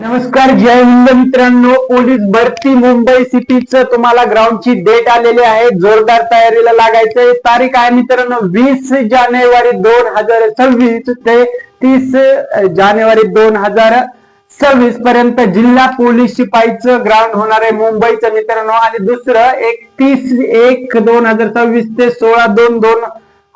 नमस्कार जय हिंद मित्रांनो. पोलीस भरती मुंबई सिटीचं तुम्हाला ग्राउंडची डेट आलेली आहे. जोरदार तयारीला लागायचंय. तारीख आहे मित्रांनो वीस जानेवारी दोन हजार सव्वीस ते तीस जानेवारी दोन हजार सव्वीस पर्यंत जिल्हा पोलीस शिपाईचं ग्राउंड होणार आहे मुंबईचं मित्रांनो. आणि दुसरं एकतीस एक दोन हजार सव्वीस ते सोळा दोन दोन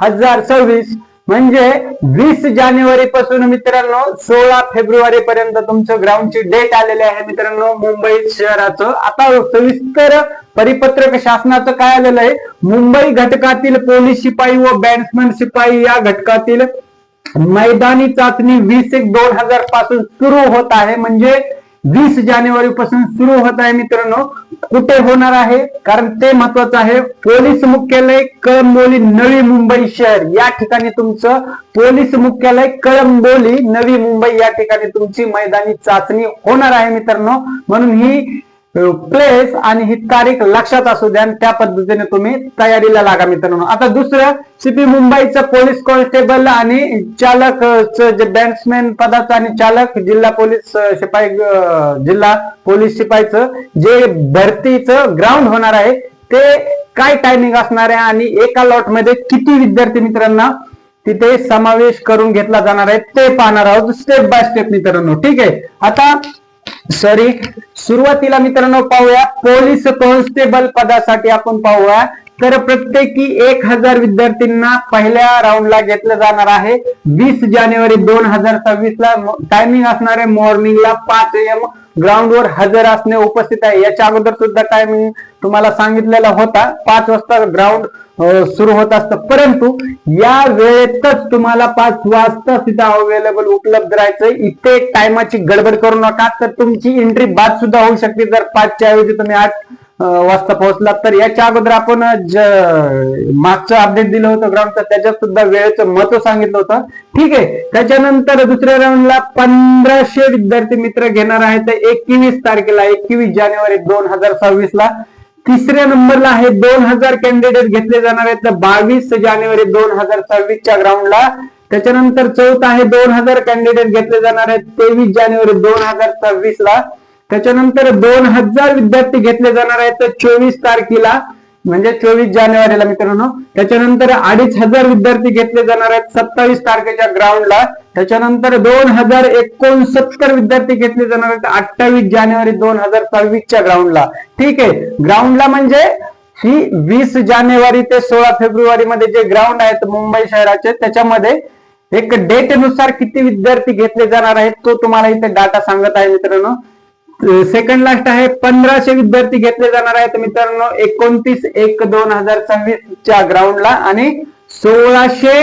हजार सव्वीस म्हणजे वीस जानेवारी पासून मित्रांनो सोळा फेब्रुवारी पर्यंत तुमचं ग्राउंडची डेट आलेली आहे मित्रांनो मुंबई शहराचं. आता सविस्तर परिपत्रक शासनाचं काय आलेलं आहे? मुंबई घटकातील पोलीस शिपाई व बॅट्समन शिपाई या घटकातील मैदानी चाचणी वीस एक दोन हजारपासून सुरू होत आहे. म्हणजे वीस जानेवारी पासून सुरू होत आहे मित्रांनो. कुठे होणार आहे? कारण ते महत्वाचं आहे. पोलीस मुख्यालय कळंबोली नवी मुंबई शहर. या ठिकाणी तुमचं पोलीस मुख्यालय कळंबोली नवी मुंबई या ठिकाणी तुमची मैदानी चाचणी होणार आहे मित्रांनो. म्हणून ही प्लेस आणि ही तारीख लक्षात असू द्या आणि त्या पद्धतीने तुम्ही तयारीला लागा मित्रांनो. आता दुसरं सीपी मुंबईचं पोलीस कॉन्स्टेबल आणि चालक जे बॅट्समॅन पदाचं आणि चालक जिल्हा पोलीस शिपाई जिल्हा पोलीस शिपाईचं जे भरतीचं ग्राउंड होणार आहे ते काय टायमिंग असणार आहे आणि एका लॉटमध्ये किती विद्यार्थी मित्रांना तिथे समावेश करून घेतला जाणार आहे ते पाहणार आहोत स्टेप बाय स्टेप मित्रांनो. ठीक आहे? आता सॉरी सुरुवातीला मित्रांनो पाहूया. पोलीस कॉन्स्टेबल पदासाठी आपण पाहूया. तर प्रत्येकी एक हजार विद्यार्थ्यांना पहिल्या राऊंडला घेतलं जाणार आहे. वीस जानेवारी दोन हजार सव्वीस ला टायमिंग असणार आहे मॉर्निंगला पाच एम ग्राउंडवर हजर असणे उपस्थित आहे. याच्या अगोदर सुद्धा टायमिंग तुम्हाला सांगितलेला होता. पाच वाजता ग्राउंड सुरू होत असतं. परंतु या वेळेतच तुम्हाला पाच वाजता तिथं अवेलेबल उपलब्ध राहायचं इथे टायमाची गडबड करू नका. तर तुमची एंट्री बाद सुद्धा होऊ शकते. जर पाचच्या ऐवजी तुम्ही आठ वाजता पोहोचला तर याच्या अगोदर आपण मागचं अपडेट दिलं होतं ग्राउंडचं त्याच्यात सुद्धा वेळेचं महत्त्व सांगितलं होतं. ठीक आहे त्याच्यानंतर दुसऱ्या राऊंडला पंधराशे विद्यार्थी मित्र घेणार आहेत एकवीस तारखेला एकवीस जानेवारी दोन हजार सव्वीस ला. तिसऱ्या नंबरला आहे दोन हजार कॅन्डिडेट घेतले जाणार आहेत बावीस जानेवारी दोन हजार सव्वीसच्या ग्राउंडला त्याच्यानंतर चौथा आहे दोन हजार कॅन्डिडेट घेतले जाणार आहेत तेवीस जानेवारी दोन हजार सव्वीस ला. त्याच्यानंतर दोन हजार विद्यार्थी घेतले जाणार आहेत. चोवीस तारखेला म्हणजे चोवीस जानेवारीला मित्रांनो त्याच्यानंतर अडीच हजार विद्यार्थी घेतले जाणार आहेत सत्तावीस तारखेच्या ग्राउंडला त्याच्यानंतर दोन हजार एकोणसत्तर विद्यार्थी घेतले जाणार आहेत अठ्ठावीस जानेवारी दोन हजार सव्वीसच्या ग्राउंडला ठीक आहे ग्राउंडला म्हणजे ही वीस जानेवारी ते सोळा फेब्रुवारी मध्ये जे ग्राउंड आहेत मुंबई शहराचे त्याच्यामध्ये एक डेटनुसार किती विद्यार्थी घेतले जाणार आहेत तो तुम्हाला इथे डाटा सांगत आहे मित्रांनो. सेकंड लास्ट आहे पंधराशे विद्यार्थी घेतले जाणार आहेत मित्रांनो. एकोणतीस एक दोन हजार सव्वीस च्या ग्राउंडला आणि सोळाशे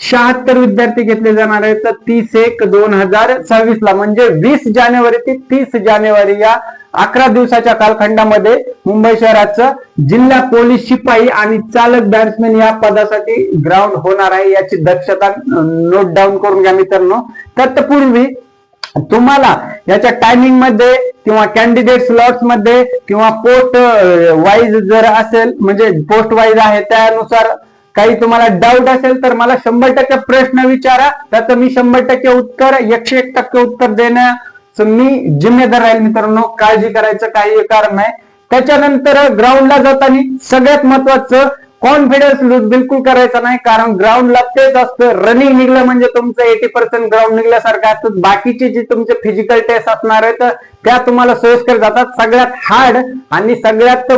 शहात्तर विद्यार्थी घेतले जाणार आहेत. तर तीस एक दोन हजार सव्वीस ला म्हणजे वीस जानेवारी ते तीस जानेवारी या अकरा दिवसाच्या कालखंडामध्ये मुंबई शहराचं जिल्हा पोलीस शिपाई आणि चालक बॅट्समॅन या पदासाठी ग्राउंड होणार आहे याची दक्षता नोट डाऊन करून घ्या मित्रांनो. तत्पूर्वी तुम्हाला याच्या टायमिंगमध्ये किंवा कॅन्डिडेट स्लॉट्समध्ये किंवा पोस्ट वाईज जर असेल म्हणजे पोस्ट वाईज आहे त्यानुसार काही तुम्हाला डाऊट असेल तर मला शंभर टक्के प्रश्न विचारा. त्याचं मी शंभर टक्के उत्तर एकशे एक टक्के उत्तर देण्याचं मी जिम्मेदार राहील मित्रांनो काळजी करायचं काही कारण नाही. त्याच्यानंतर ग्राउंडला जाताना सगळ्यात महत्वाचं कॉन्फिडन्स लूज बिलकुल करायचा नाही कारण ग्राउंडला तेच असतं. रनिंग निघलं म्हणजे तुमचं एटी पर्सेंट ग्राउंड निघल्यासारखं असतं. बाकीचे जे तुमचे फिजिकल टेस्ट असणार आहेत त्या तुम्हाला सोयीस्कर जातात. सगळ्यात हार्ड आणि सगळ्यात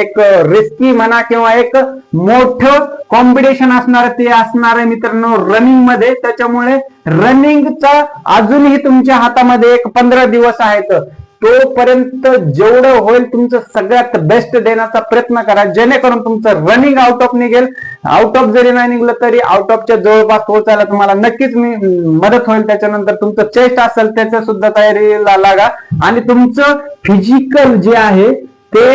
एक रिस्की म्हणा किंवा एक मोठं कॉम्पिटिशन असणार ते असणार आहे मित्रांनो रनिंगमध्ये. त्याच्यामुळे रनिंगचा अजूनही तुमच्या हातामध्ये एक पंधरा दिवस आहेत. तोपर्यंत जेवढं होईल तुमचं सगळ्यात बेस्ट देण्याचा प्रयत्न करा. जेणेकरून तुमचं रनिंग आउट ऑफ निघेल. आउट ऑफ जरी नाही निघलं तरी आउट ऑफच्या जवळपास पोहोचायला तुम्हाला नक्कीच मी मदत होईल. त्याच्यानंतर तुमचं चेस्ट असेल त्याच्या सुद्धा तयारीला लागा. आणि तुमचं फिजिकल जे आहे ते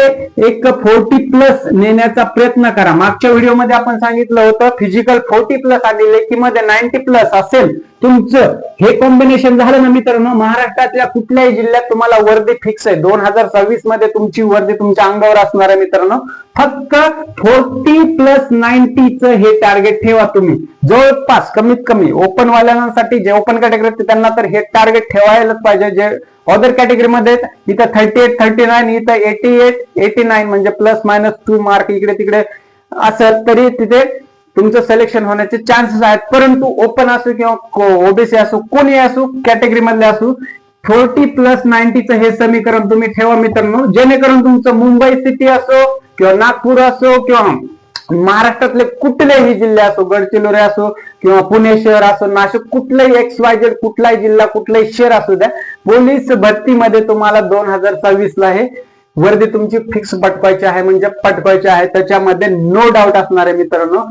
एक फोर्टी प्लस नेण्याचा प्रयत्न करा. मागच्या व्हिडिओमध्ये आपण सांगितलं होतं फिजिकल फोर्टी प्लस आणि लेखीमध्ये नाईन्टी प्लस असेल तुमचं हे कॉम्बिनेशन झालं ना मित्रांनो महाराष्ट्रातल्या कुठल्याही जिल्ह्यात तुम्हाला वर्दी फिक्स आहे. दोन हजार सव्वीसमध्ये तुमची वर्दी तुमच्या अंगावर असणार आहे मित्रांनो. फक्त फोर्टी प्लस नाईन्टीचं हे टार्गेट ठेवा तुम्ही. जवळपास कमीत कमी ओपन वाल्यांसाठी जे ओपन कॅटेगरी त्यांना तर हे टार्गेट ठेवायलाच पाहिजे. जे अदर कॅटेगरीमध्ये इथं थर्टी एट थर्टी नाईन इथं एटी एट एटी नाईन म्हणजे प्लस मायनस टू मार्क इकडे तिकडे असेल तरी तिथे तुमचं सिलेक्शन होण्याचे चान्सेस आहेत. परंतु ओपन असो किंवा ओबीसी असो कोणी असो कॅटेगरी मधले असो फोर्टी प्लस नाईन्टीचं हे समीकरण तुम्ही ठेवा मित्रांनो. जेणेकरून तुमचं मुंबई सिटी असो किंवा नागपूर असो किंवा महाराष्ट्रातले कुठलेही जिल्हे असो गडचिरोली असो किंवा पुणे शहर असो नाशिक कुठलाही एक्स वाय झेड कुठलाही जिल्हा कुठलाही शहर असू द्या पोलीस भरतीमध्ये तुम्हाला दोन हजार सव्वीस ला हे वर्दी तुमची फिक्स पटवायची आहे म्हणजे पटवायची आहे. त्याच्यामध्ये नो डाऊट असणार आहे मित्रांनो.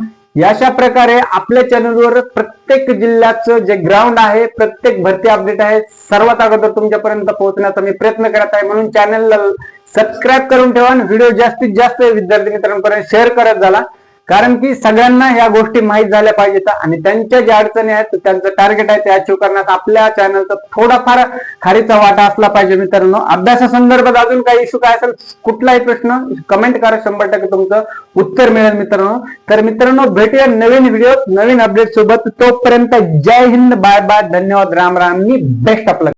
अशा प्रकारे आपल्या चॅनलवर प्रत्येक जिल्ह्याचं जे ग्राउंड आहे प्रत्येक भरती अपडेट आहे सर्वात अगोदर तुमच्यापर्यंत पोहोचण्याचा मी प्रयत्न करत आहे. म्हणून चॅनलला सबस्क्राईब करून ठेवा आणि व्हिडिओ जास्तीत जास्त विद्यार्थी मित्रांपर्यंत शेअर करत झाला कारण की सगळ्यांना ह्या गोष्टी माहीत झाल्या पाहिजेत आणि त्यांच्या ज्या अडचणी आहेत त्यांचं टार्गेट आहे ते अचीव्ह करण्यात आपल्या चॅनलचा थोडाफार खारीचा वाटा असला पाहिजे मित्रांनो. अभ्यासासंदर्भात अजून काही इश्यू काय असेल कुठलाही प्रश्न कमेंट करा शंभर टक्के तुमचं उत्तर मिळेल मित्रांनो. तर मित्रांनो भेटूया नवीन व्हिडिओ नवीन अपडेट सोबत. तोपर्यंत जय हिंद बाय बाय धन्यवाद राम राम मी बेस्ट आपलं